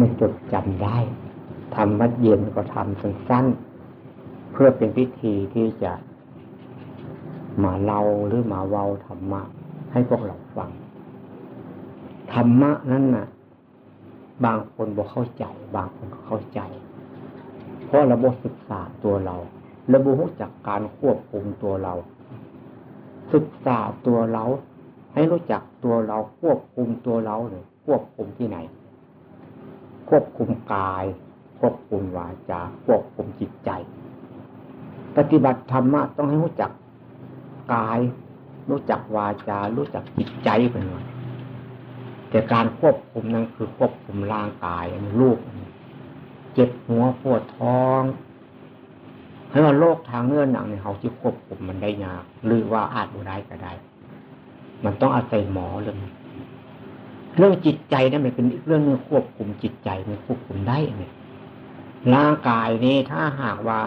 ฟังให้มันจดจำได้ทำวัดเย็นก็ทำสั้นๆ เพื่อเป็นพิธีที่จะมาเล่าหรือมาเว้าธรรมะ ให้พวกเราฟัง ธรรมะนั้นน่ะ บางคนบอกเข้าใจ บางคนเข้าใจ เพราะระบบศึกษาตัวเรา ระบบรู้จักการควบคุมตัวเรา ศึกษาตัวเรา ให้รู้จักตัวเราควบคุมตัวเราเลยควบคุมที่ไหน ควบคุมกาย ควบคุมวาจา ควบคุมจิตใจ ปฏิบัติธรรมะต้องให้รู้จักกาย รู้จักวาจา รู้จักจิตใจเป็นว่าแต่การควบคุมนั้นคือควบคุมร่างกายรูปเจ็บหัวปวดท้องให้ว่าโรคทางเนื้อหนังเนี่ยเขาที่ควบคุมมันได้ยากหรือว่าอาจบุได้ก็ได้ มันต้องอาศัยหมอเรื่อง เรื่องจิตใจนั่นเป็นอีกเรื่องนึงควบคุมจิตใจมันควบคุมได้เนี่ยร่างกายนี้ถ้าหากว่า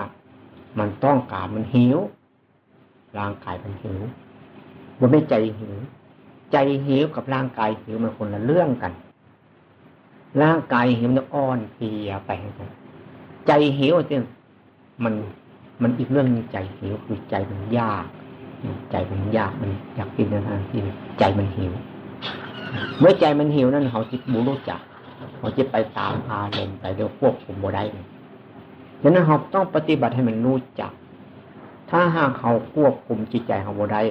มันต้องการมันหิว ร่างกายมันหิวมันไม่ใจหิว ใจหิวกับร่างกายหิวมันคนละเรื่องกัน ร่างกายหิวมันอ่อนเพลียไปใจหิวจริงมันมันอีกเรื่องใจหิวคือใจมันยาก ใจมันยากมันอยากกินนะที่ใจมันหิว เมื่อใจมันหิวนั่นเขาจิตบูรู้จักเขาจะไปตามอารมณ์ไปเดี๋ยวควบคุมบ่ได้ฉะนั้นเราต้องปฏิบัติให้มันรู้จัก ถ้าหากเขาควบคุมจิตใจเขาบ่ได้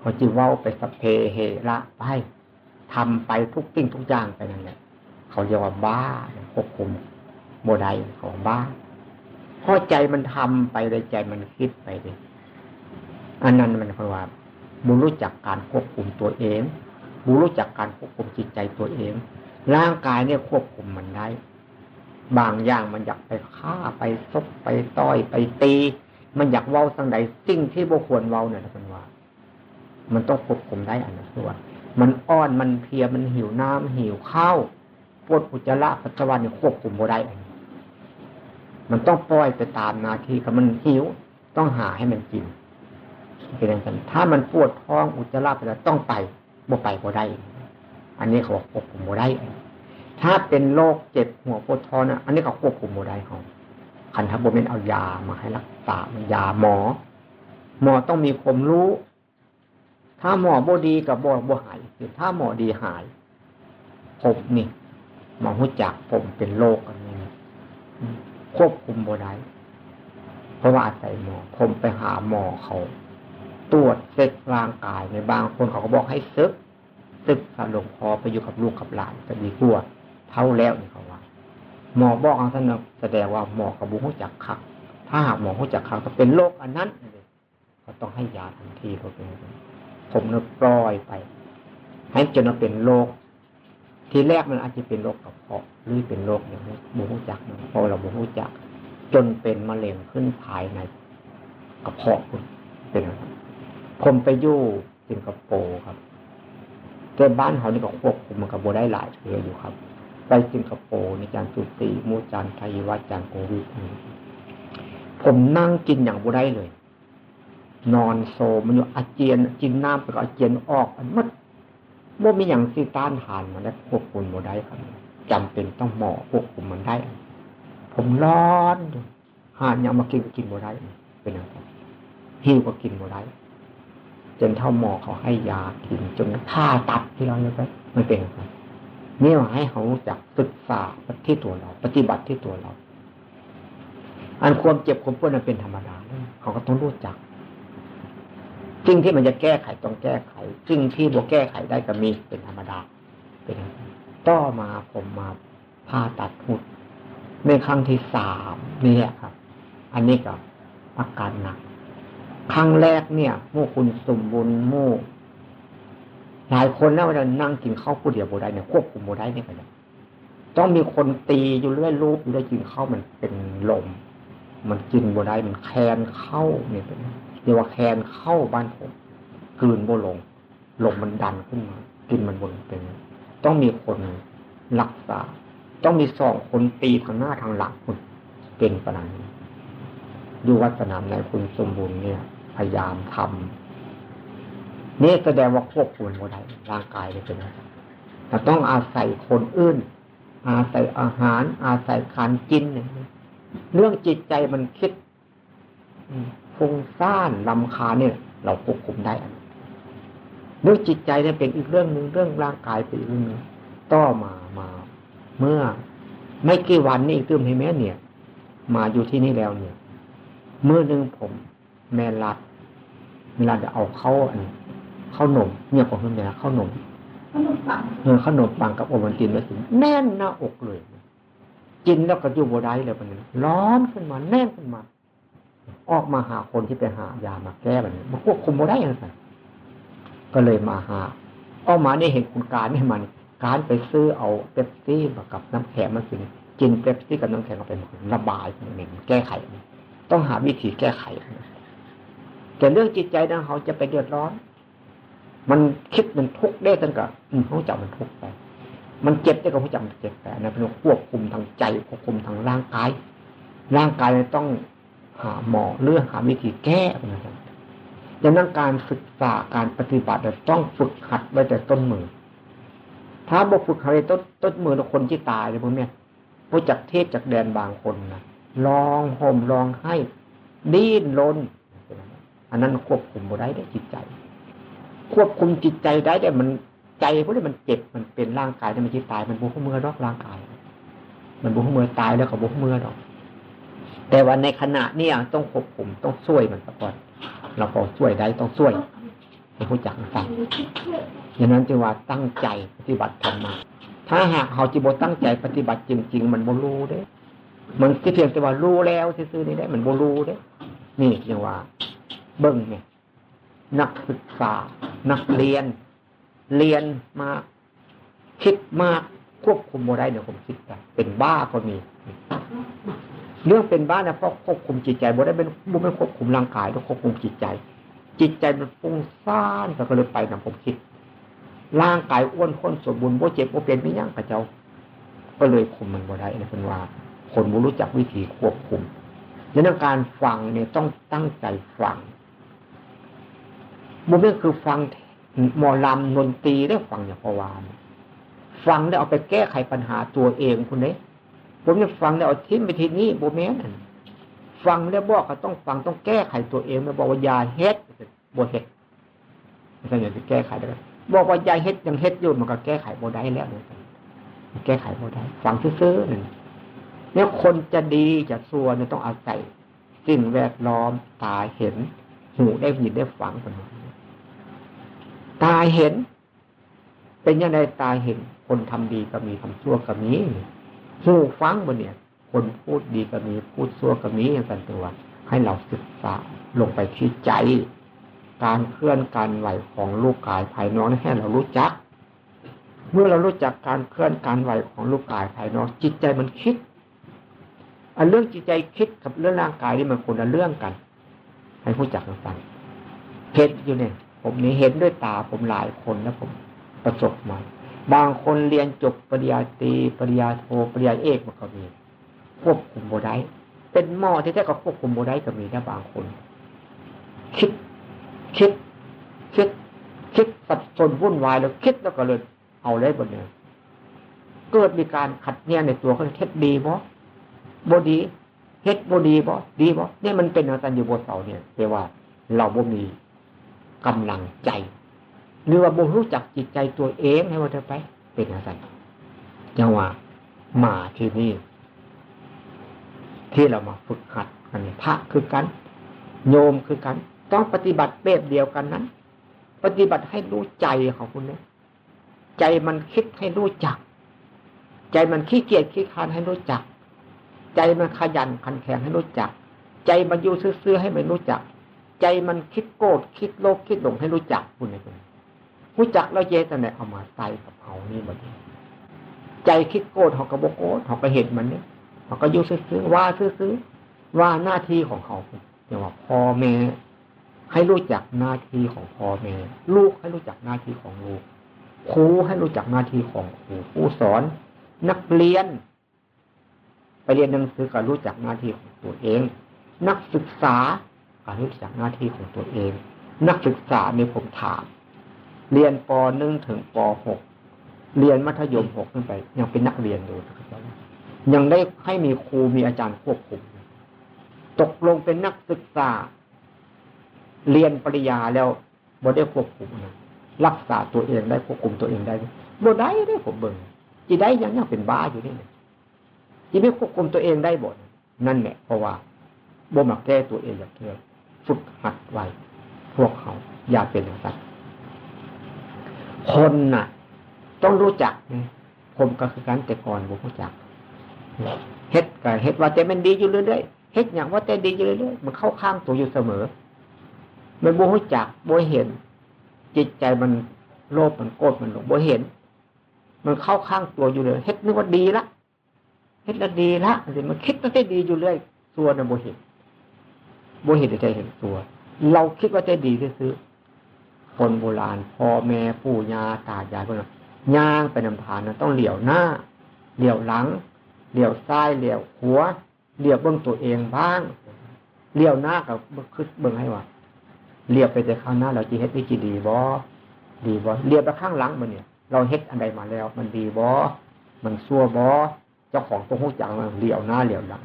เขาจะว่าไปสเพเหระไปทำไปทุกสิ่งทุกอย่างไปนั่นแหละเขาเรียกว่าบ้าควบคุมโมได้ของบ้าเพราะใจมันทำไปเลยใจมันคิดไปเลยอันนั้นมันเพราะว่าบูรู้จักการควบคุมตัวเอง บูรู้จักการควบคุมจิตใจตัวเอง ร่างกายเนี่ยควบคุมมันได้ บางอย่างมันอยากไปฆ่าไปซบไปต้อยไปตี มันอยากเว้าสังใดสิ่งที่บุควรเว้าเนี่ยเป็นว่า มันต้องควบคุมได้อันนั้นคือว่ามันอ้อนมันเพียมันหิวน้ำหิวข้าวปวดอุจจาระปัสสาวะเนี่ยควบคุมบ่ได้อันมันต้องปล่อยไปตามนาทีกับมันหิวต้องหาให้มันกินเป็นอย่างนั้นถ้ามันปวดท้องอุจจาระไปแล้วต้องไป บ่ไปบ่ได้ อันนี้เขาควบคุมบ่ได้ ถ้าเป็นโรคเจ็บหัวปวดท้องนะอันนี้เขาควบคุมบ่ได้เขาคันทับเป็นเอายามาให้รักษายาหมอ หมอต้องมีความรู้ ถ้าหมอบ่ดีกับบ่บ่หายถ้าหมอดีหายผมนี่หมอหูจักผมเป็นโรคอันนี้ควบคุมบ่ได้เพราะว่าอาศัยหมอ ผมไปหาหมอเขา ตรวจเซ็กร่างกายในบางคนเขาก็บอกให้ซึกซึกสลงพอไปอยู่กับลูกกับหลานจะดีกว่าเท่าแล้วนี่เขาว่า หมอบอกอันนั้นแสดงว่าหมอกับบุหุจักคักถ้าหากหมอหุจักคักก็เป็นโรคอันนั้นก็ต้องให้ยาทันทีเราเป็นผมเนี่ยปล่อยไป ให้จนเป็นโรคทีแรกมันอาจจะเป็นโรคกระเพาะหรือเป็นโรคอย่างนี้บูฮูจักเนะพอเราบูฮูจัก จนเป็นมะเร็งขึ้นภายในกระเพาะคุณเป็นอะไร ผมไปยู่สิงคโปร์ครับแต่บ้านเขานี่ก็ควบคุมมันกับโบได้หลายเชื้ออยู่ครับ ไปสิงคโปร์ในจานสุตีมูจานไทยวัดจานโควิดผมนั่งกินอย่างโบได้เลย นอนโซมันอยู่อาเจียนกินน้ำไปก็อาเจียนออกอันมัดบ่มีอย่างสิต้านทานมันได้ควบคุมโมได้ครับจำเป็นต้องหมอควบคุมมันได้ ผมร้อนหานยังมากินกินโมได้เป็นอะไรหิวก็กินโมได้ จนเท่าหมอเขาให้ยากินจนผ่าตัดที่เราเลยไปไม่เป็นอะไรนี่ว่าให้เขาจักศึกษาที่ตัวเรา ปฏิบัติที่ตัวเรา อันความเจ็บความปวดนั้นเป็นธรรมดาเขาก็ต้องรู้จักสิ่งที่มันจะแก้ไขต้องแก้ไขสิ่งที่บวแก้ไขได้ก็มีเป็นธรรมดา เป็นต่อมาผมมาผ่าตัดหุดในครั้งที่สามนี่แหละครับ อันนี้ก็อาการหนัก ครั้งแรกเนี่ยมู่คุณสมบูรณ์มู่หลายคนแล้วเรานั่งกินข้าวผู้เดียวโบได้เนี่ยควบคุมโบได้เนี่ยไปต้องมีคนตีอยู่เรื่อยรูปอยู่เรื่อยกินข้าวมันเป็นลม มันกินโบได้มันแคนเข้าเนี่ยเรียกว่าแคนเข้าบ้านผมกลืนโบลงลมมันดันขึ้นมา กินมันบนเป็น ต้องมีคนรักษา ต้องมีสองคนตีทางหน้าทางหลังคุณเป็นประนันดูวัฒนามในคุณสมบูรณ์เนี่ย พยายามทำนี่แสดงว่าควบคุมโมได้ร่างกายเลยเป็นแต่ต้องอาศัยคนอื่น อาศัยอาหาร อาศัยการกินเรื่องจิตใจมันคิดฟุ้งซ่านลำคาเนี่ย เราควบคุมได้เรื่องจิตใจเนี่ยเป็นอีกเรื่องหนึ่งเรื่องร่างกายเป็นอีกเรื่องหนึ่งต่อมามา เมื่อไม่กี่วันนี่ตื้มให้แม่เนี่ย มาอยู่ที่นี่แล้วเนี่ยเมื่อหนึ่งผม แม่รัดเวลาจะเอาเข้าอันข้าวหนมเนี่ยของคุณแม่ข้าวหนมขนมปังเออขนมปังกับโอวันตินแล้วถึงแน่นหน้าอกเลยกินแล้วก็อยู่บได้เลยมันร้อนขึ้นมาแน่นขึ้นมา ออกมาหาคนที่ไปหายามาแก้แบบนี้มาควบคุมบได้ยังไงก็เลยมาหาออกมาเนี่ยเห็นคุณการให้มันการไปซื้อเอาเป๊ปซี่มากับน้ำแข็งมาสิกินเป๊ปซี่กับน้ำแข็งเอาไประบายหนึ่งแก้ไข ต้องหาวิธีแก้ไข แต่เรื่องจิตใจนะเขาจะไปเดือดร้อน มันคิดมันทุกข์ได้ตั้งแต่เขาจับมันทุกข์ไป มันเจ็บได้ก็เขาจับมันเจ็บไปนะเป็นควบคุมทางใจควบคุมทางร่างกาย ร่างกายต้องหาหมอเลือกหาวิธีแก้นะครับดังนั้นการศึกษาการปฏิบัติต้องฝึกหัดไว้แต่ต้นมือ ถ้าบอกฝึกหัดต้นต้นมือคนที่ตายเลยพวกเนี้ยพวกจากเทพจากแดนบางคนนะลองห่มลองให้ ดิ้นรน อันนั้นควบคุมบ่ได้ได้จิตใจ ควบคุมจิตใจได้แต่มันใจพวกนี้มันเจ็บมันเป็นร่างกายที่มันจิตตายมันบุกเมื่อรอกร่างกาย มันบุกเมื่อตายแล้วก็บุกเมื่อดอกแต่ว่าในขณะนี้ต้องควบคุมต้องช่วยมันก่อน เราพอช่วยได้ต้องช่วยให้ผู้จักฟังอย่างนั้นจึงว่าตั้งใจปฏิบัติธรรมา ถ้าหากเขาจิบตั้งใจปฏิบัติจริง ๆ มันโมรู้เด้ มันก็เพียงแต่ว่ารู้แล้วซื่อๆนี่ได้ มันโมรู้เด้ นี่อย่างว่า เบิ้งเนี่ยนักศึกษา นักเรียน เรียนมาคิดมากควบคุมโมได้เนี่ยผมคิดกันเป็นบ้าก็มี เรื่องเป็นบ้านะเพราะควบคุมจิตใจโมได้เป็นโมไม่ควบคุมร่างกายต้องควบคุมจิตใจ จิตใจมันฟุ้งซ่านก็เลยไปนะผมคิด ร่างกายอ้วนข้นสมบูรณ์โมเจ็บโมเป็นไม่ยั่งกระเจ้า ก็เลยคุมมันโมได้นะเป็นว่า คนโมรู้จักวิธีควบคุมในเรื่องการฟังเนี่ยต้องตั้งใจฟัง บุญนี่คือฟังหมอลำนนตรีได้ฟังอย่างพวานฟังแล้วเอาไปแก้ไขปัญหาตัวเองคุณเนี่ยผมจะฟังแล้วเอาทิ้งไปทีนี้โบแมนฟังแล้วบอกก็ต้องฟังต้องแก้ไขตัวเองแล้วบอกว่ายาเฮ็ดบเฮ็ดไม่ใช่อย่างจะแก้ไขได้บอกว่ายาเฮ็ดยังเฮ็ดอยู่มันก็แก้ไขโบได้แล้วเลยแก้ไขโบได้ฟังซื้อๆนึ่งเนี่ยคนจะดีจะซัวเนี่ยต้องอาศัยสิ่งแวดล้อมตาเห็น หูได้ยินได้ฟังกัน ตาเห็น เป็นยังไงตาเห็น คนทำดีก็มีทำชั่วก็มีหูฟังบนเนี่ย คนพูดดีก็มีพูดชั่วก็มีอย่างกันตัว ให้เราศึกษาลงไปที่ใจ การเคลื่อนการไหวของลูกกายภายนอกให้เรารู้จัก เมื่อเรารู้จักการเคลื่อนการไหวของลูกกายภายนอกจิตใจมันคิดอันเรื่องจิตใจคิดกับเรื่องร่างกายนี่มันคนละเรื่องกัน ให้ผู้จักกันฟังเหตุอยู่เนี่ย ผมนี่เห็นด้วยตาผมหลายคนนะผมประสบมา บางคนเรียนจบปริญญาตรีปริญญาโทปริญญาเอกมาก็มีควบคุมโบได้เป็นหมอที่แท้ก็ควบคุมโบได้ก็มีนะบางคน คิด คิด คิด คิดสับสนวุ่นวายแล้วคิดแล้วก็เลยเอาเลยบนเนี่ยเกิดมีการขัดแย้งในตัวเขาเท็ดดีบ่บดีเฮ็ดบดีบ่ดีบ่เนี่ยมันเป็นอาจารย์อยู่บนเสาเนี่ยแต่ว่าเราบ่มี กำลังใจ หรือว่าบ่รู้จักจิตใจตัวเองให้ว่าเธอไป เป็นอะไรจังหวะมาที่นี่ ที่เรามาฝึกหัดกันพระคือกัน โยมคือกัน ต้องปฏิบัติแบบเดียวกันนั้น ปฏิบัติให้รู้ใจของคุณเนี่ยใจมันคิดให้รู้จัก ใจมันขี้เกียจขี้คานให้รู้จัก ใจมันขยันขันแข็งให้รู้จัก ใจมันอยู่ซื่อๆให้มันรู้จัก ใจมันคิดโกรธคิดโลภคิดหลงให้รู้จักคุณในคนรู้จักแล้วเยแต่เนี่ยเอามาใส่กับเขานี่หมดใจคิดโกรธเขาก็บอกโกรธเขาก็เห็นมันเนี่ยเขาก็ยุ่ซื้อว่าซื้อว่าหน้าที่ของเขาอย่างว่าพ่อแม่ให้รู้จักหน้าที่ของพ่อแม่ลูกให้รู้จักหน้าที่ของลูกครูให้รู้จักหน้าที่ของครูผู้สอน นักเรียน ไปเรียนหนังสือก็รู้จักหน้าที่ของตัวเอง นักศึกษา การรู้จักหน้าที่ของตัวเอง นักศึกษาในผมถาม เรียนปหนึ่งถึงปหกเรียนมัธยมหกขึ้นไป ยังเป็นนักเรียนอยู่ยังได้ให้มีครูมีอาจารย์ควบคุม ตกลงเป็นนักศึกษา เรียนปริญญาแล้วบ่ได้ควบคุมนะรักษาตัวเองได้ควบคุมตัวเองได้บ่ได้ได้ผมเบิ่งจีได้ยังยังเป็นบ้าอยู่นี่จีไม่ควบคุมตัวเองได้บ่นั่นแหละเพราะว่าบ่มาแก้ตัวเองอย่างเดียว ฝึกหัดไว้ พวกเขาอย่าเป็นอย่างนั้นคนน่ะ ต้องรู้จักผมก็คือการแต่ก่อนผมรู้จักเฮ็ดกับเฮ็ดว่าแต่มันดีอยู่เรื่อยๆเฮ็ดอย่างว่าแต่ดีอยู่เรื่อยๆมันเข้าข้างตัวอยู่เสมอ มันบ่รู้จักบ่เห็น จิตใจมันโลภมันโกรธมันหลงบ่เห็น มันเข้าข้างตัวอยู่เลยเฮ็ดนึกว่าดีละเฮ็ดแล้วดีละมันคิดว่าได้ดีอยู่เรื่อยตัวน่ะบ่เห็น บ่เห็นใจเห็นตัว เราคิดว่าจะดีซื้อคนโบราณพ่อแม่ปู่ย่าตายายพวกนั้นย่างไปนำทานนะต้องเหลี่ยวหน้า เหลี่ยวหลัง เหลี่ยวซ้ายเหลี่ยวหัว เหลี่ยวเบื้องตัวเองบ้าง เหลี่ยวหน้ากับคือเบื้องให้ว่าเหลี่ยวไปแต่ข้างหน้าเราจีเฮ็ดวิจิดีบ่ดีบ่เหลี่ยวไปข้างหลังมันเนี่ย เราเฮ็ดอันใดมาแล้ว มันดีบ่มันซัวบ่เจ้าของตัวหูจังมันเหลี่ยวหน้าเหลี่ยวหลัง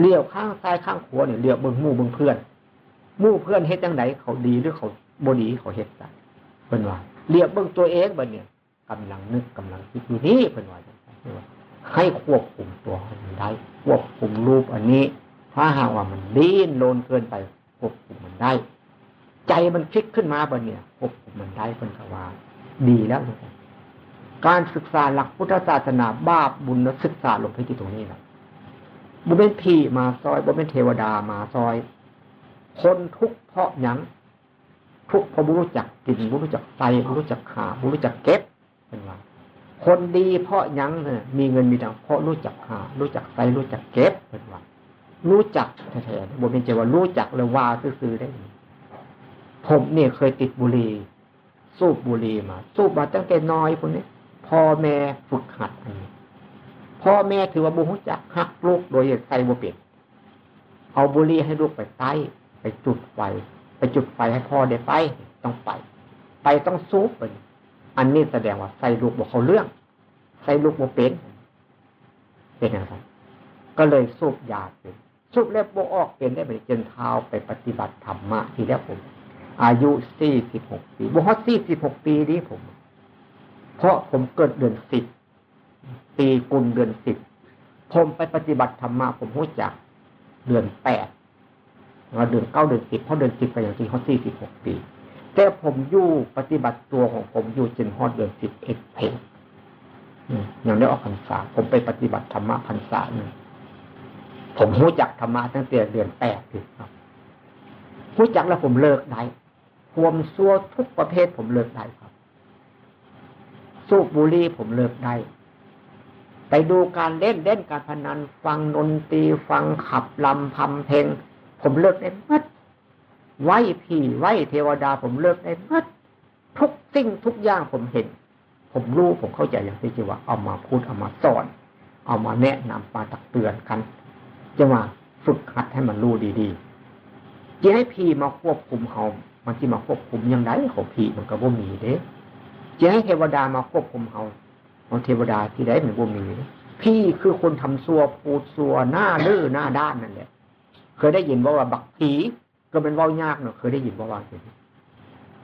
เลี้ยวข้างซ้ายข้างขวาเนี่ยเลี้ยวเบื้งมู่เบื้งเพื่อนมู่เพื่อนเฮ็ดจังไหนเขาดีหรือเขาบดีเขาเฮ็ดกันเป็นว่าเลี้ยวเบื้งตัวเองบันเนี่ยกำลังนึกกำลังคิดอยู่นี่เป็นว่าให้ควบคุมตัวมันได้ ควบคุมรูปอันนี้ ถ้าหากว่ามันดิ้นโลนเกินไปควบคุมมันได้ ใจมันคิดขึ้นมาบันเนี่ยควบคุมมันได้เป็นกว่า ดีแล้ว การศึกษาหลักพุทธศาสนาบาปบุญศึกษาลงไปที่ตรงนี้แหละ บุเป็นผีมาซอยบุเป็นเทวดามาซอย คนทุกเพราะยังทุกเพราะบุรู้จักกินบุรู้จักใส่บุรู้จักขาบุรู้จักเก็บเป็นว่าคนดีเพราะยังเนี่ยมีเงินมีทางเพราะรู้จักหา รู้จักใส่รู้จักเก็บเป็นว่ารู้จักแท้ๆบนเป็นเจว่ารู้จักเลยว่าซื้อได้ ผมเนี่ยเคยติดบุหรี่สูบบุหรี่มา สูบมาตั้งแต่น้อยคนนี้พ่อแม่ฝึกหัดอันนี้ พ่อแม่ถือว่าบุหุจักหักลูกโดยใส่บุเปลี่ยนเอาบุหรี่ให้ลูกไปใต้ไปจุดไฟไปจุดไฟให้พ่อได้ไปต้องไป ไปต้องซูบไปอันนี้แสดงว่าใส่ลูกบอกเขาเรื่อง ใส่ลูกบอกเป็น เป็นอะไรก็เลยสูบยาเป็นสูบแล้วโบออกเป็นได้ไปจนเท้าไปปฏิบัติธรรมะทีแรกผม อายุสี่สิบหกปีบฮอสี่สิบหกปีนี้ผม เพราะผมเกิดเดือนสิบ ปีกุลเดือนสิบผมไปปฏิบัติธรรมะผมรู้จักเดือนแปดมาเดือนเก้าเดือนสิบเพราะเดือนสิบไปอย่างที่เขาสี่สิบหกปี แต่ผมอยู่ปฏิบัติตัวของผมอยู่จนฮอดเดือนสิบเอ็ดเพลงอย่างได้ออกพรรษาผมไปปฏิบัติธรรมะพรรษาหนึ่งผมรู้จักธรรมะตั้งแต่เดือนแปดถึงครับรู้จักแล้วผมเลิกได้ความซัวทุกประเภทผมเลิกได้ครับ สูบบุหรี่ผมเลิกได้ ไปดูการเล่นเล่นการพนัน ฟังดนตรีฟังขับลำพำเพลง ผมเลิกได้มัดไหวผีไหวเทวดา ผมเลิกได้มัดทุกสิ่งทุกอย่างผมเห็น ผมรู้ผมเข้าใจอย่างที่จีว่าเอามาพูดเอามาสอน เอามาแนะนำมาตักเตือนกันจะมาฝึกหัดให้มันรู้ดีๆจะให้พีมาควบคุมเขามันที่มาควบคุมยังไงเขาพีมันก็บ่มีเด้จะให้เทวดามาควบคุมเขา เอเทวดาที่ไหนมันบ่มี พี่คือคนทำซัวปูดซัวหน้าลื้อหน้าด้านนั่นแหละเคยได้ยินว่าว่าบักผีก็เป็นว่ายากเนาะเคยได้ยินว่าว่า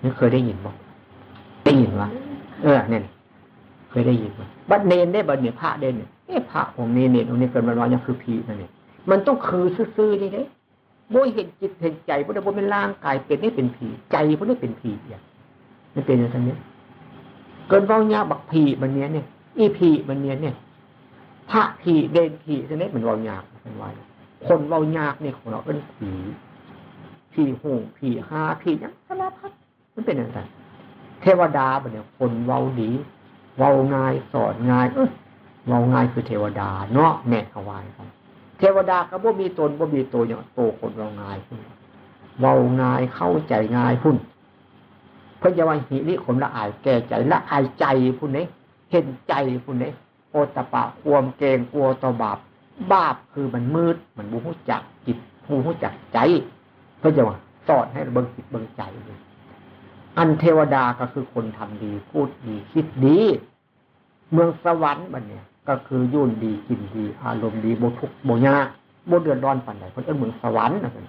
นี่เคยได้ยินบ่ได้ยินว่าเออเนี่ยเคยได้ยินว่าบัดเนนได้บัดเนี่ยพระเด่นเนี่ยเอ๊ะพระองค์นี้เนี่ยองค์นี้เกิดมาว่ายังคือผีนั่นเนี่ยมันต้องคือซื่อๆนี่เด้บ่เห็นจิตเห็นใจพวกนี้บ่เป็นร่างกายเป็นนี่เป็นผีใจพวกนี้เป็นผีอย่างนี่เป็นอย่างนี้เกินว่ายากบักผีมันเนี้ยเนี่ย อีผีมันเนี้ยเนี่ยพระผีเด่นผีจะนี้มันว่ายากเป็นว่าคนเรายากเนี่ยของเราเป็นผีผีหูผีหาผียังสารพัดมันเป็นอย่างไรเทวดาเนี่ย คนเว้าดีเว้าง่ายสอนง่ายเออเว้าง่ายคือเทวดาเนาะแม่ขวายครับ เทวดาก็บ่มีตนบ่มีตัวอย่างโตคนเว้าง่ายพุ่นเว้าง่ายเข้าใจง่ายพุ่นเพื่อจะว่าหิริขมละอายแก่ใจละอายใจพุ่นนี้ เห็นใจพุ่นนี้โอตปะความเกงกลัวต่อบาป บาปคือมันมืดมันบูหูจักจิตบูหูจักใจ เพื่อจะว่าสอนให้เบิ่งจิตเบิ่งใจเลยอันเทวดาก็คือคนทำดี พูดดีคิดดี เมืองสวรรค์บันเนี่ยก็คือยุ่นดีกินดี อารมณ์ดีโบทุกโบยาโบเดือดร้อนปันใดเพิ่นเอิ้นเมืองสวรรค์นะเพิ่น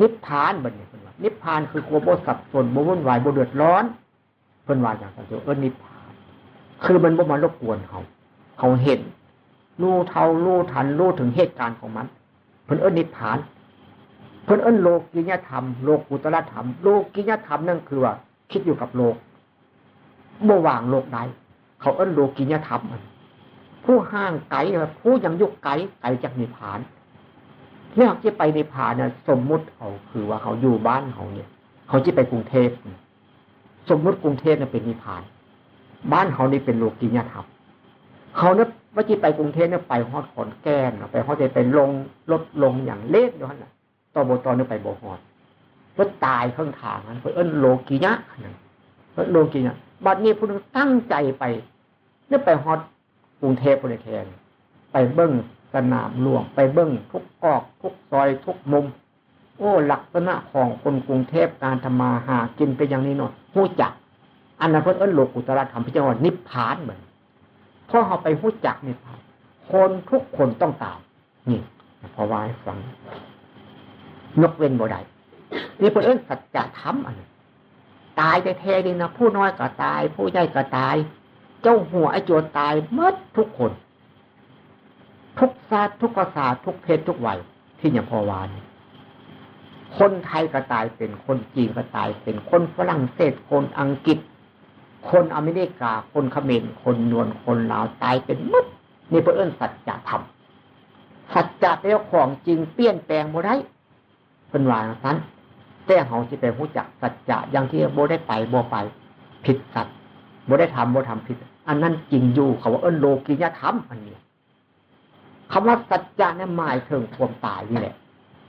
นิพพานบันเนี่ยเพิ่นว่านิพพานคือโคโบสับสนโบวุ่นวายโบเดือดร้อนเพิ่นว่าอย่างนั้นเอิ้นนิพพ คือมันบ่มารบกวนเขาเขาเห็นรู้เท่ารู้ทันรู้ถึงเหตุการณ์ของมัน เพิ่นเอิ้นนิพพาน เพิ่นเอิ้นโลกิยธรรมโลกุตละธรรม โลกิยธรรมนั่นคือว่า คิดอยู่กับโลกบ่วางโลกใดเขาเอิ้นโลกิยธรรมมันผู้ห้างไกลผู้ยังยุกไกลไกลจากนิพพานเรื่องที่ไปนิพพานเนี่ยสมมุติเขาคือว่าเขาอยู่บ้านเขาเนี่ย เขาที่ไปกรุงเทพสมมุติกรุงเทพเนี่ยเป็นนิพพาน บ้านเขานี่เป็นโลกิยธรรมเขาเนี่ยว่าที่ไปกรุงเทพเนี่ยไปฮอดขอนแก่นไปฮอดจะไปลงลดลงอย่างเล็กด้วยนะตอบตอนเนี่ยไปโบฮอดรถตายข้างทางนั้นเพื่อเอิ้นโลกิยะนั่นเพื่อโลกิยะบัดนี้ผู้นึงตั้งใจไปเนี่ยไปฮอดกรุงเทพบริเทนไปเบิ้งสนามหลวงไปเบิ้งทุกกอกทุกซอยทุกมุม โอ้ลักษณะของคนกรุงเทพการทำมาหากินเป็นอย่างนี้เนาะหู้จัก อันนั้นเพิ่นเอิ้นโลกุตระธรรมพิจารณานิพพานเหมือนพอเขาไปหู้จักนิพพานคนทุกคนต้องตายนี่พอวาให้ฟังยกเว้นบ่ได้นี่เพิ่นเอิ้นสัจธรรมอันตายแท้ดีนะผู้น้อยก็ตาย ผู้ใหญ่ก็ตาย เจ้าหัวไอ้โจรตายเมื่อทุกคน ทุกศาตร์ทุกภาษาทุกเพศทุกวัยที่อย่างพอวานคนไทยก็ตายเป็นคนจีนก็ตายเป็นคนฝรั่งเศสคนอังกฤษ คนอเมริกา คนเขมรคนนวลคนลาวตายเป็นมุดนี่เพื่อเอื้นสัจธรรมสัจจะเป็นของจริงเปลี่ยนแปลงโมได้เป็นวานั้นแต่เขาจะเป็นผู้จักสัจจะอย่างที่โบได้ไปโบไป ผิดสัจบ่ได้ทำบ่ทำผิด อันนั้นจริงอยู่เขาว่าเอิ้นโลกิยธรรมอันนี้คำว่าสัจจะนี่หมายถึงความตายนี่แหละ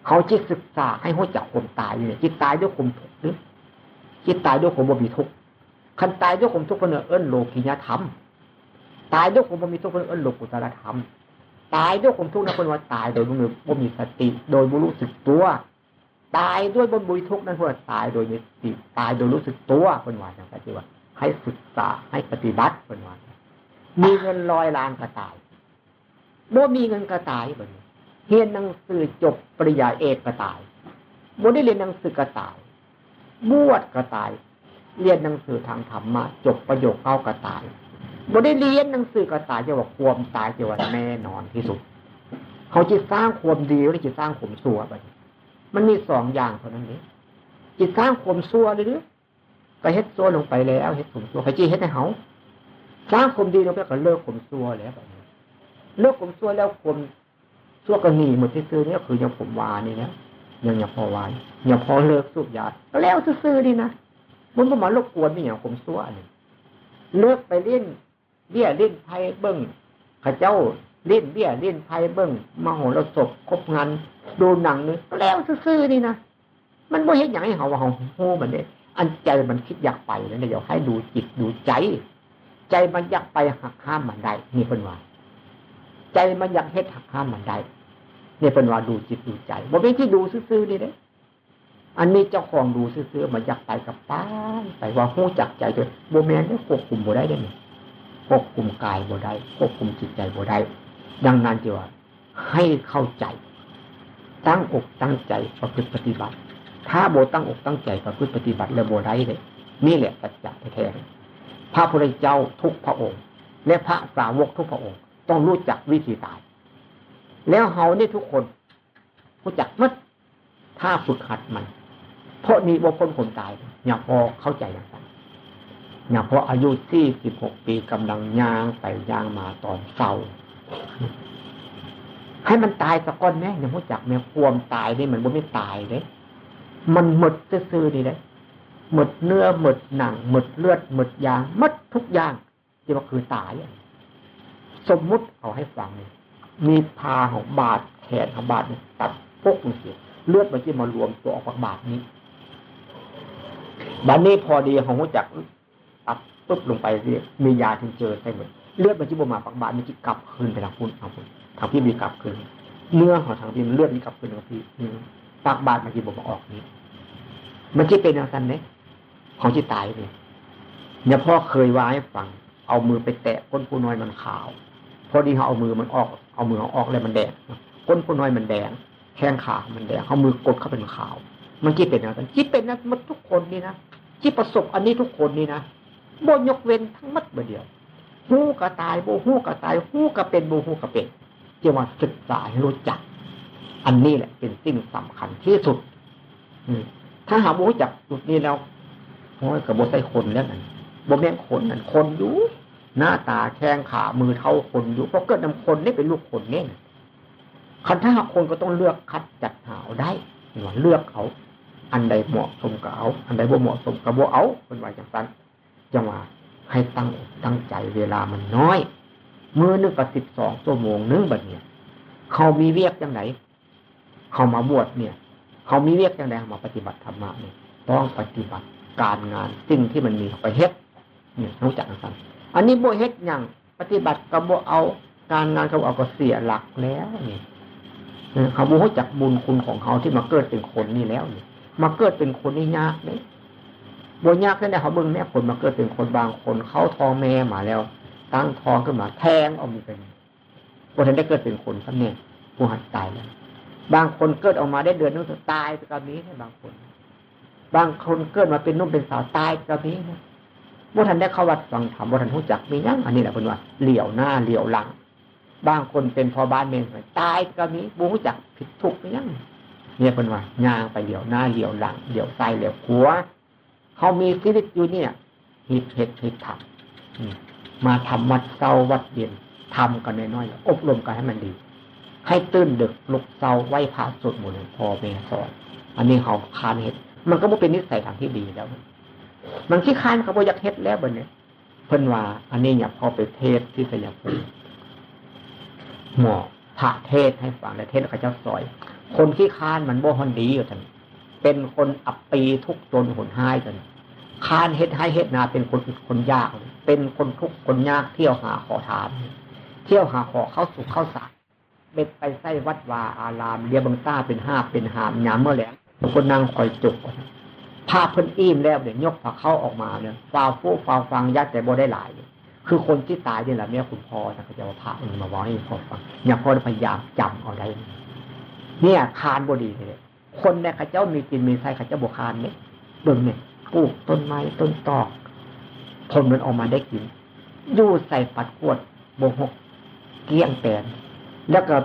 เขาจิตศึกษาให้หัวจักความตายนี่แหละจิตตายด้วยความทุกข์หรือจิตตายด้วยความบ่มีทุกข์ คันตายด้วยความทุกข์เป็นเอิ้นโลกิยธรรม ตายด้วยความบ่มีทุกข์เป็นเอิ้นโลกุตรธรรม ตายด้วยความทุกข์นั้นเป็นว่าตายโดยบ่มีสติ โดยบ่รู้สึกตัว ตายด้วยบ่มีทุกข์นั้นเพื่อตายโดยมีสติตายโดยรู้สึกตัวเป็นว่าอย่างไรว่า ให้ศึกษาให้ปฏิบัติเป็นวันมีเงินลอยล้านกระตายบ่มีเงินกระตายเปนเรียนหนังสือจบปริญญาเอกกระตายบ่ได้เรียนหนังสือกระตาย บวชกระตาย เรียนหนังสือทางธรรมะจบประโยคเข้ากระตายบ่ได้เรียนหนังสือกระตายจะว่าความตายจะว่าแน่นอนที่สุด เขาจะสร้างความดีหรือจะสร้างข่มซัวไปมันมีสองอย่างเท่านั้นเองจิตสร้างข่มซัวหรือก็เฮ็ดซัวลงไปแล้วเฮ็ดข่มซัวใครจี้เฮ็ดให้เขาสร้างข่มดีลงไปก็เลิกข่มซัวแล้วแบบนี้เลิกข่มซัวแล้วข่มซัวก็หนีหมดที่ซื้อนี่ก็คือยังผมวานี่นะยังยังพอวานยังพอเลิกสูบยาก็แล้วซื้อดีนะ มันก็มารบกวนนี่อย่างข่มซัวนี่เลิกไปเล่นเบี้ยเล่นไพ่เบิ้งข้าเจ้าเล่นเบี้ยเล่นไพ่เบิ้งมาโหรสพครบงานดูหนังนี่แล้วซื้อดีนะมันไม่เห็นอย่างให้เขาว่าเขาโหมันเนี่ยอันใจมันคิดอยากไปแล้วเนี่ยอยากให้ดูจิตดูใจ ใจมันอยากไปหักห้ามมันได้นี่เป็นว่า ใจมันอยากเฮ็ดหักห้ามมันได้เนี่ยเป็นว่าดูจิตดูใจบ่เป็นที่ดูซื่อๆนี่เด้ อันนี้เจ้าของดูซื่อๆมันอยากไปกับป้าไปว่าหู้จักใจตัวโบแมนเนี่ยควบคุมโบได้เนี่ยควบคุมกายโบได้ควบคุมจิตใจโบได้ดังนั้นจีว่า ให้เข้าใจ ตั้งอกตั้งใจประพฤติปฏิบัติ ถ้าโบตั้งอกตั้งใจประพฤติปฏิบัติแล้วโบได้เลย นี่แหละสัจจะแท้พระพุทธเจ้าทุกพระองค์ และพระสาวกทุกพระองค์ ต้องรู้จักวิธีตาย แล้วเฮานี่ทุกคนรู้จักมัดถ้าฝึกหัดมัน เพราะนี้บุคคลคนตายอย่าพอเข้าใจอย่างนั้นอย่าพออายุที่สิบหกปีกำลังย่างไปย่างมาตอนเศร้าให้มันตายสักก้อนแม่อย่ารู้จักแม่ความตายนี่มันบ่ไม่ตายเลยมันหมดซื่อๆนี่เลยหมดเนื้อหมดหนังหมดเลือดหมดยางมดทุกอย่างที่ว่าคือตายสมมุติเอาให้ฟังมีพาของบาดแขนของบาดตัดปุ๊กลงเสียเลือดมันจะมารวมตัวออกจากบาดนี้ บาดนี้พอดีของหัวจักตัดปุ๊บลงไปเรียมียาถึงเจอใช่ไหมเลือดมันจะบมาปักบาดมันจะกลับคืนไปทางพุ่นทางพุ่นทางพี่มีกลับคืนเนื้อของทางพี่เลือดมีกลับคืนทางพี่ปากบาดมันจะบอกออกนี้ มันจะเป็นอย่างนั้นเนี่ยของที่ตายเนี่ยเนี่ยพ่อเคยว่าให้ฟัง เอามือไปแตะก้นผู้น้อยมันขาว พอดีเขาเอามือมันออก เอามือเขาออกแล้วมันแดงก้นผู้น้อยมันแดง แข้งขามันแดงเขามือกดเข้าเป็นขาว มันคิดเป็นอะไรคิดเป็นนะมันทุกคนนี่นะที่ประสบอันนี้ทุกคนนี่นะโบยกเว้นทั้งมัดเดียวหู้กระตายโบหู้กระตายหู้กระเป็นโบหู้กระเป็นจะมาศึกษาให้รู้จัก อันนี้แหละ เป็นสิ่งสำคัญที่สุดถ้าหาโบรู้จักจุดนี้แล้วโอ้ยกับโบใส่คนแล้วนั่นโบแม่งคนนั่นคนอยู่หน้าตาแข้งขามือเท่าคนอยู่เพราะเกิดนำคนนี่เป็นลูกคนเนี่ยคันถ้าหาคนก็ต้องเลือกคัดจัดหาได้หนเลือกเขา อันใดเหมาะสมกับเอา อันใดบ่เหมาะสมกับบ่เอาเป็นว่าจังสันจังว่าให้ตั้งตั้งใจเวลามันน้อยมือนึงกับสิบสองชั่วโมงนึงแบบเนี้ยเขามีเวียกยังไงเขามาบวชเนี่ย เขามีเวียกยังไงมาปฏิบัติธรรมะเนี่ยต้องปฏิบัติการงานสิ่งที่มันมีไปเฮ็ดเนี่ยรู้จักกันอันนี้โบเฮ็ดอย่างปฏิบัติกับโบเอาการงานเขาเอาก็เสียหลักแล้วเนี่ยเขาบูรู้จักบุญคุณของเขาที่มาเกิดเป็นคนนี่แล้วเนี่ย มาเกิดเป็นคนนี่ยากเลยบนยากแค่ไหนเขาเบิ่งแม่คนมาเกิดเป็นคนบางคนเขาทองแม่มาแล้ว ตั้งทองขึ้นมาแทงเอามือเป็นบนทันได้เกิดเป็นคนสักเนี่ยผู้หัดตายแล้วบางคนเกิดออกมาได้เดือนนึงตายไปกับนี้ให้บางคน บางคนเกิดมาเป็นนุ่มเป็นสาวตายกับนี้นะบ่ทันได้เข้าวัดฟังธรรมบ่ทันรู้จักมียั่งอันนี้แหละเป็นว่าเหลี่ยวหน้าเหลี่ยวหลัง บางคนเป็นพอบ้านเมนตายกับนี้บ่รู้จักผิดถูกมียั่ง เนี่ยเป็นว่าย่างไปเหลียวหน้าเหลียวหลังเหลียวซ้ายเหลียวขวาเขามีชีวิตอยู่เนี่ยหิดเห็ดหิดถักมาทำวัดเศร้าวัดเย็นทำกันน้อยๆอบรมกันให้มันดี ให้ตื่นดึกลุกเศร้าไหวพระสวดมนต์พอเมสอนอันนี้เขาคานเห็ดมันก็ไม่เป็นนิสัยทางที่ดีแล้ว มันขี้คานเขาบอยากเฮ็ดแล้วบนนี้เพิ่นว่า อันนี้อย่าพอไปเทศที่สยามภูมิหมอพระเทศให้ฟังและเทศเขาเจ้าซอย คนขี้ค้านมันบ่ฮอนดีอยู่ท่านเป็นคนอับปีทุกจนหนห้ายกันค้านเฮ็ดให้เฮ็ดนาเป็นคนคนยาก เป็นคนทุกคนยากเที่ยวหาขอทาน เที่ยวหาขอเข้าสุขเข้าสารเบ็ดไปไส้วัดวาอารามเรียบังต้าเป็นห้าเป็นหามยามเมื่อแหลงคนนางคอยจุกภาพเพิ่นอิ่มแล้วเดี๋ยวยกผักเข้าออกมาเนี่ยฟาวฟูฟาวฟังยัดแต่บ่ได้หลายคือคนที่ตายเนี่ยแหละเนี่ยคุณพ่อนะเขาจะว่าพระมันมาว่าให้พ่อฟังเนี่ยพ่อพยายามจำเอาได้ เนี่ยคานบดีเลยคนเนี่ยข้าเจ้ามีกินมีใช้ข้าเจ้าบวคานเนี่ยเบิ่งเนี่ยปลูกต้นไม้ต้นตอกผลมันออกมาได้กินยู่ใส่ปัดขวดโบหกเกี้ยงแปนแล้วก็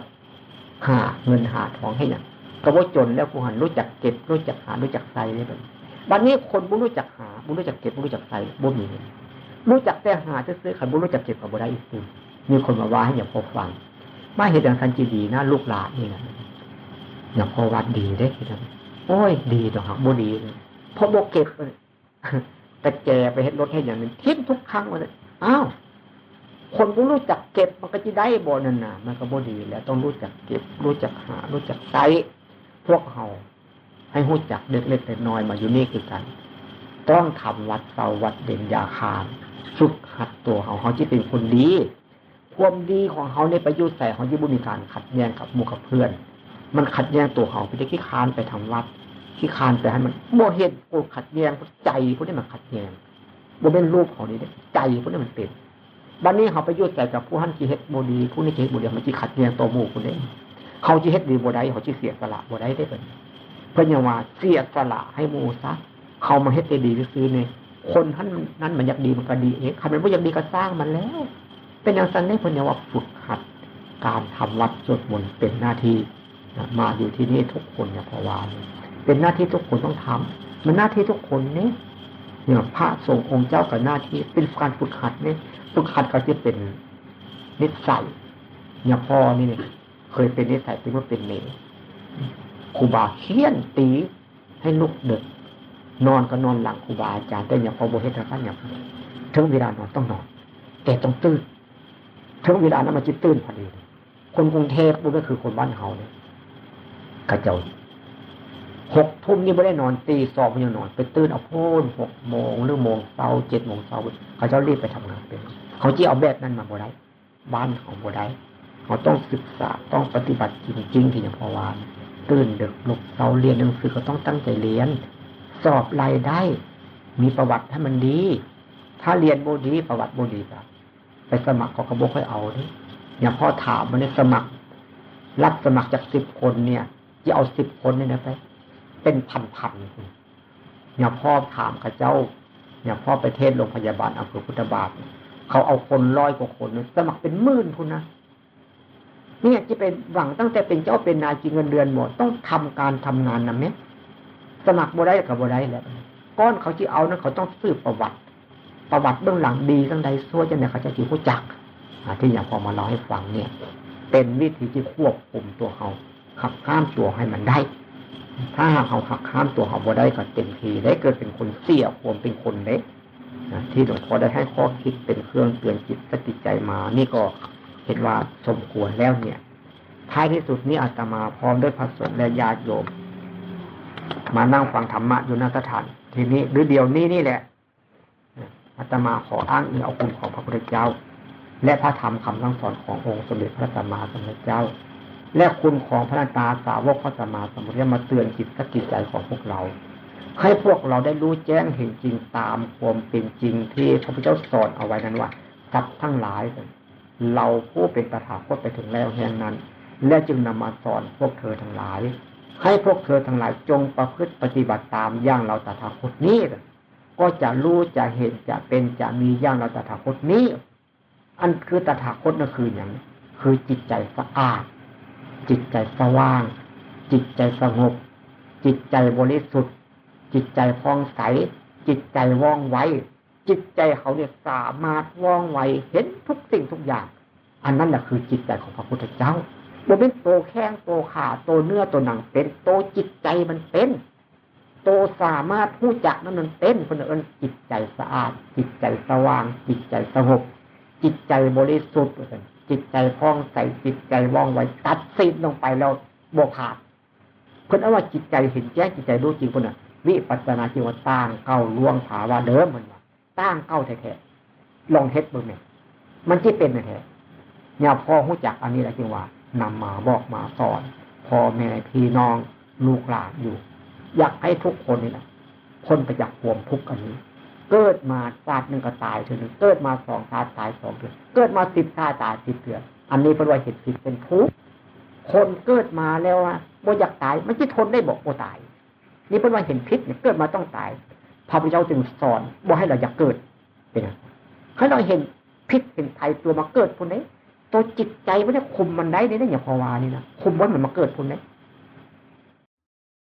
หาเงินหาทองให้เนี่ยก็ว่าจนแล้วผู้หันรู้จักเก็บรู้จักหารู้จักใส่เลยแบบบัดนี้คนบุรู้จักหาบุรู้จักเก็บบุรู้จักใส่บุมีรู้จักแต่หาจะซื้อขันบุรู้จักเก็บกับบุได้อีกทีมีคนมาว่าให้อย่าพอฟังมาเหตุอย่างทันจีดีนะลูกหลานนี่นะ อย่างพอวัดดีได้ทีนั้นโอ้ยดีต่อหักบ่ดีเลยพอโบเก็บแต่แกไปเห็นรถให้อย่างนี้ทิ้งทุกครั้งเลยอ้าวคนผู้รู้จักเก็บมันก็จะได้บ่นั่นน่ะมันก็บ่ดีแล้วต้องรู้จักเก็บ รู้จักหา รู้จักใช้พวกเขาให้รู้จักเล็กๆน้อยมาอยู่นี่คือกัน ต้องทำวัดเสาวัดเด่นยาคารฝึกหัดตัวเขาเขาที่เป็นคนดี ความดีของเขาในประโยชน์ใส่เขาที่บุญการขัดแย้งกับมูกับเพื่อน มันขัดแย้งตัวเขาไปได้ขี้คานไปทำวัดขี้คานไปให้มันโมเหตุโกขัดแย้งใจพวกนี้มันขัดแย้งโมเป็นรูปของนี้ใจพวกนี้มันเป็นบันนี้เขาไปยุ่งใจกับผู้หันจีเฮ็ดโมดีผู้นี้จีเฮ็ดโมดีมันจีขัดแย้งตัวหมู่คนนี้เขาจีเฮ็ดดีโมได้เขาจีเสียสละโมได้ได้เป็นเพื่อนยังว่าเสียสละให้หมู่ซะเขามาเฮ็ดดีซื้อเนี่ยคนท่านนั้นมันอยากดีมันก็ดีเองใครมันไม่อยากดีก็สร้างมันแล้ว เป็นอย่างนั้นได้เพื่อนยังว่าฝึกหัดการทำวัดสวดมนต์เป็นหน้าที่ มาอยู่ที่นี่ทุกคนเนี่ยพอวานเป็นหน้าที่ทุกคนต้องทำมันหน้าที่ทุกคนนี่เนี่ยพระสงฆ์องค์เจ้ากับหน้าที่เป็นการฝึกหัดเนี่ยฝึกหัดก็จะเป็นนิสัยเนี่ยพ่อนี่เนี่ยเคยเป็นนิสัยเป็นว่าเป็นเมย์ครูบาเคียนตีให้ลุกเด็กนอนก็นอนหลังครูบาอาจารย์แต่อย่างพอโบเฮตระเนี่ยถึงเวลานอนต้องนอน แต่ต้องตื่นถึงเวลานั้นมันจะตื่นพอดี คนกรุงเทพมันก็คือคนบ้านเฮาเนี่ย กระเจ้าหกทุ่มนี่ไม่ได้นอนตีสองยังนอน ไปตื่นเอาพูนหกโมงหรือโมงเช้าเจ็ดโมงเช้าเขาจะรีบไปทำงานเป็นเขาจีเอาแบบนั้นมาบ่ได้บ้านของบ่ได้เขาต้องศึกษาต้องปฏิบัติจริงๆที่อย่างพอวานตื่นดึกลุกเราเรียนหนังสือก็ต้องตั้งใจเรียน สอบรายได้ มีประวัติถ้ามันดี ถ้าเรียนโบดีประวัติโบดีแบบไปสมัครเขาก็บอกให้เอาเนี่ยอย่างพ่อถามมันเนี่ยสมัคร รับสมัครจากสิบคนเนี่ย จะเอาสิบคนเนี่ยนะไป เป็นพันๆคนอย่างพ่อถามกับเจ้าอย่างพ่อไปเทศโรงพยาบาลอำเภอพุทธบาทเขาเอาคนร้อยกว่าคนสมัครเป็นหมื่นคุณนะเนี่ยจะเป็นหวังตั้งแต่เป็นเจ้าเป็นนายจริงเงินเดือนหมดต้องทำการทำงานนะเมสมัครบ่ได้กับบ่ได้แล้วก้อนเขาที่เอานั้นเขาต้องสืบประวัติ ประวัติเบื้องหลังดีทั้งใดซัวจะเนี่ยเขาจะจีรู้จักที่อย่างพอมาเล่าให้ฟังเนี่ย เป็นวิธีที่ควบคุมตัวเขา ขับข้ามตัวให้มันได้ ถ้าหากเขาขับข้ามตัวเขาบ่ได้ก็เต็มทีได้เกิดเป็นคนเสียควมเป็นคนเล็กที่หลวงพ่อได้ให้ข้อคิดเป็นเครื่องเตือนจิตสติใจมา นี่ก็เห็นว่าสมควรแล้วเนี่ย ท้ายที่สุดนี้อาตมาพร้อมด้วยพระสงฆ์และญาติโยม มานั่งฟังธรรมะอยู่นสถาน ทีนี้หรือเดียวนี้นี่แหละอาตมาขออ้างอิงเอาคุณของพระพุทธเจ้า และพระธรรมคำสั่งสอนขององค์สมเด็จพระสัมมาสัมพุทธเจ้า และคุณของพระนาตาสาวกพระสัมมาสัมพุทธเจ้ามาเตือนจิตสกิจใจของพวกเรา ให้พวกเราได้รู้แจ้งเห็นจริงตามความเป็นจริงที่พระพุทธเจ้าสอนเอาไว้นั้นว่าสัตว์ทั้งหลาย เราผู้เป็นตถาคตไปถึงแล้วแห่งนั้น และจึงนำมาสอนพวกเธอทั้งหลาย ให้พวกเธอทั้งหลายจงประพฤติปฏิบัติตามอย่างเราตถาคตนี้ก็จะรู้จะเห็นจะเป็นจะมีอย่างเราตถาคตนี้ อันคือตถาคตนั่นคืออย่างคือจิตใจสะอาด จิตใจสว่าง จิตใจสงบ จิตใจบริสุทธิ์ จิตใจพองใส จิตใจว่องไว จิตใจเขาเนี่ยสามารถว่องไวเห็นทุกสิ่งทุกอย่าง อันนั้นแหละคือจิตใจของพระพุทธเจ้าโมเป็นโตแข้งโตขาโตเนื้อโตหนังเป็นโตจิตใจมันเป็นโตสามารถพูดจักนั้นมันเป็นคนเอิญจิตใจสะอาด จิตใจสว่าง จิตใจสงบจิตใจบริสุทธิ์ จิตใจพองใสจิตใจว่องไวตัดสิ้นลงไปแล้วบกขาดคนเอาว่าจิตใจเห็นแจ้งจิตใจรู้จริงคนน่ะ วิปัสสนาจิตวตั้งเก้าล่วงถาว่าเดิมมันว่าตั้งเก้าแท้ๆลองเฮ็ดเบิ่งเนี่ยมันที่เป็นแท้เนี่ยพ่อหู้จักอันนี้แหละจึงว่านำมาบอกมาสอนพ่อแม่พี่น้องลูกหลานอยู่ อยากให้ทุกคนนี่แหละพ้นไปจากความทุกข์อันนี้ เกิดมาชาติหนึ่งก็ตายเท่านึงเกิดมาสองชาติตายสองเดือนเกิดมาสิบชาติตายสิบเดือนอันนี้เป็นว่าเหตุผิดเป็นทุกข์คนเกิดมาแล้วว่าบ่อยากตายไม่ใช่ทนได้บอกบ่ตาย นี่เป็นว่าเห็นพิษเนี่ยเกิดมาต้องตายพระพุทธเจ้าจึงสอนว่าให้เราอยากเกิดเป็นไงให้เราเห็นพิษเห็นภัยตัวมาเกิดคนนี้ตัวจิตใจไม่ได้คุมมันได้เนี่ยอย่างพอวานี่นะคุมว่ามันมาเกิดคนนี้